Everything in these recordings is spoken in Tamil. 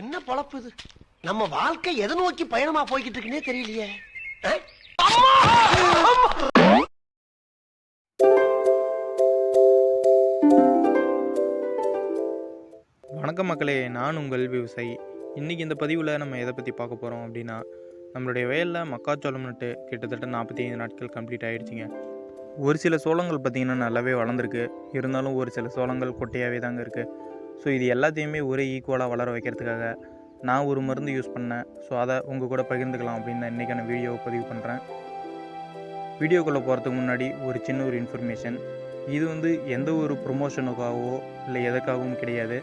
என்ன பொழப்பு இது? நம்ம வாழ்க்கை எதை நோக்கி பயணமா போய்கிட்டு இருக்குன்னே தெரியலையே. வணக்கம் மக்களே நான் உங்கள் விவசாயி. இன்றைக்கி இந்த பதிவில் நம்ம எதை பற்றி பார்க்க போகிறோம் அப்படின்னா நம்மளுடைய வயலில் மக்காச்சோளம் நட்டு கிட்டத்தட்ட நாற்பத்தி ஐந்து நாட்கள் கம்ப்ளீட் ஆகிடுச்சிங்க ஒரு சில சோளங்கள் பார்த்திங்கன்னா நல்லாவே வளர்ந்துருக்கு. இருந்தாலும் ஒரு சில சோளங்கள் கொட்டையாகவே தாங்க இருக்குது ஸோ இது எல்லாத்தையுமே ஒரே ஈக்குவலாக வளர வைக்கிறதுக்காக நான் ஒரு மருந்து யூஸ் பண்ணேன். ஸோ அதை உங்கள் கூட பகிர்ந்துக்கலாம் அப்படின்னு நான் இன்றைக்கான வீடியோவை பதிவு பண்ணுறேன் வீடியோக்குள்ளே போகிறதுக்கு முன்னாடி ஒரு சின்ன ஒரு இன்ஃபர்மேஷன் இது வந்து எந்த ஒரு ப்ரொமோஷனுக்காகவோ இல்லை எதுக்காகவும் கிடையாது.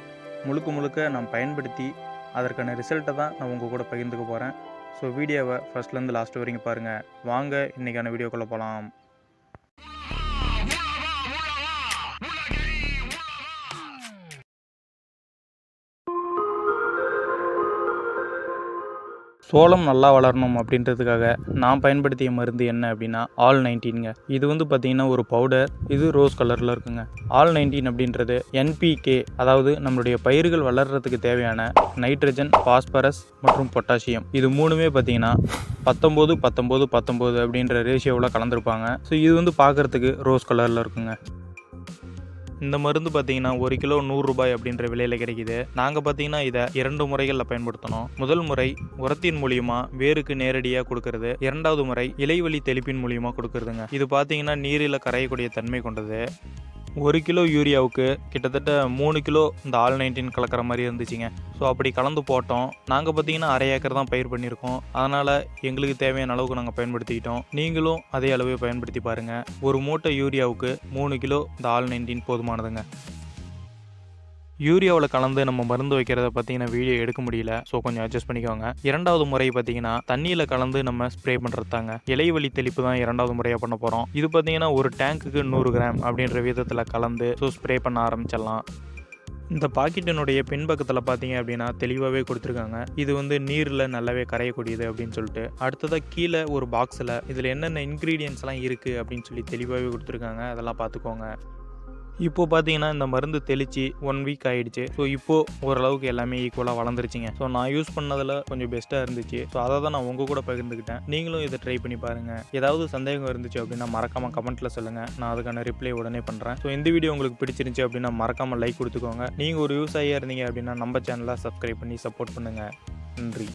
முழுக்க முழுக்க நான் பயன்படுத்தி அதற்கான ரிசல்ட்டை தான் நான் உங்கள் கூட பகிர்ந்துக்க போகிறேன் ஸோ வீடியோவை ஃபஸ்ட்லேருந்து லாஸ்ட் வரைக்கும் பாருங்கள் வாங்க இன்றைக்கான வீடியோக்குள்ளே போகலாம் சோளம் நல்லா வளரணும் அப்படின்றதுக்காக நான் பயன்படுத்திய மருந்து என்ன அப்படின்னா ஆல் நைன்டீனுங்க. இது வந்து பார்த்தீங்கன்னா ஒரு பவுடர் இது ரோஸ் கலரில் இருக்குங்க. ஆல் நைன்டீன் அப்படின்றது என்பிகே அதாவது நம்மளுடைய பயிர்கள் வளர்கிறதுக்கு தேவையான நைட்ரஜன் பாஸ்பரஸ் மற்றும் பொட்டாசியம் இது மூணுமே பார்த்தீங்கன்னா பத்தொம்போது பத்தொம்போது பத்தொம்போது அப்படின்ற ரேஷியோவில் கலந்துருப்பாங்க. ஸோ இது வந்து பார்க்குறதுக்கு ரோஸ் கலரில் இருக்குங்க. இந்த மருந்து பார்த்தீங்கன்னா ஒரு கிலோ நூறு ரூபாய் அப்படின்ற விலையில் கிடைக்குது. நாங்கள் பார்த்தீங்கன்னா இதை இரண்டு முறைகளில் பயன்படுத்தணும். முதல் முறை உரத்தின் மூலியமா வேருக்கு நேரடியாக கொடுக்கறது. இரண்டாவது முறை இலைவழி தெளிப்பின் மூலியமா கொடுக்கறதுங்க. இது பார்த்தீங்கன்னா நீரில் கரையக்கூடிய தன்மை கொண்டது. ஒரு கிலோ யூரியாவுக்கு கிட்டத்தட்ட மூணு கிலோ இந்த ஆல் நைன்டீன் கலக்கிற மாதிரி இருந்துச்சுங்க. ஸோ அப்படி கலந்து போட்டோம். நாங்கள் பார்த்தீங்கன்னா அரை ஏக்கர் தான் பயிர் பண்ணியிருக்கோம். அதனால் எங்களுக்கு தேவையான அளவுக்கு நாங்கள் பயன்படுத்திக்கிட்டோம். நீங்களும் அதே அளவே பயன்படுத்தி பாருங்கள் ஒரு மூட்டை யூரியாவுக்கு மூணு கிலோ இந்த ஆல் நைன்டீன் போதுமானதுங்க. யூரியாவில் கலந்து நம்ம மருந்து வைக்கிறத பார்த்தீங்கன்னா வீடியோ எடுக்க முடியல. ஸோ கொஞ்சம் அட்ஜஸ்ட் பண்ணிக்கோங்க. இரண்டாவது முறை பார்த்தீங்கன்னா தண்ணியில் கலந்து நம்ம ஸ்ப்ரே பண்ணுறதாங்க இலை வழி தெளிப்பு தான் இரண்டாவது முறையாக பண்ண போகிறோம் இது பார்த்தீங்கன்னா ஒரு டேங்க்குக்கு நூறு கிராம் அப்படின்ற விதத்தில் கலந்து ஸோ ஸ்ப்ரே பண்ண ஆரம்பிச்சிடலாம். இந்த பாக்கெட்டினுடைய பின்பக்கத்தில் பார்த்தீங்க அப்படின்னா தெளிவாகவே கொடுத்துருக்காங்க. இது வந்து நீரில் நல்லாவே கரையக்கூடியது அப்படின்னு சொல்லிட்டு. அடுத்ததாக கீழே ஒரு பாக்ஸில் இதில் என்னென்ன இன்க்ரீடியன்ஸ்லாம் இருக்குது அப்படின்னு சொல்லி தெளிவாகவே கொடுத்துருக்காங்க. அதெல்லாம் பார்த்துக்கோங்க. இப்போ பார்த்தீங்கன்னா இந்த மருந்து தெளித்து ஒன் வீக் ஆகிடுச்சு ஸோ இப்போ ஓரளவுக்கு எல்லாமே ஈக்குவலாக வளர்ந்துருச்சுங்க. ஸோ நான் யூஸ் பண்ணதில் கொஞ்சம் பெஸ்ட்டாக இருந்துச்சு. ஸோ அதை தான் நான் உங்கள் கூட பகிர்ந்துக்கிட்டேன். நீங்களும் இதை ட்ரை பண்ணி பாருங்கள் ஏதாவது சந்தேகம் இருந்துச்சு அப்படின்னா மறக்காமல் கமெண்ட்டில் சொல்லுங்கள் நான் அதுக்கான ரிப்ளை உடனே பண்ணுறேன் ஸோ இந்த வீடியோ உங்களுக்கு பிடிச்சிருந்துச்சு அப்படின்னா மறக்காமல் லைக் கொடுத்துக்கோங்க. நீங்கள் ஒரு விவசாயியாக இருந்தீங்க அப்படின்னா நம்ம சேனலாக சப்ஸ்கிரைப் பண்ணி சப்போர்ட் பண்ணுங்கள் நன்றி.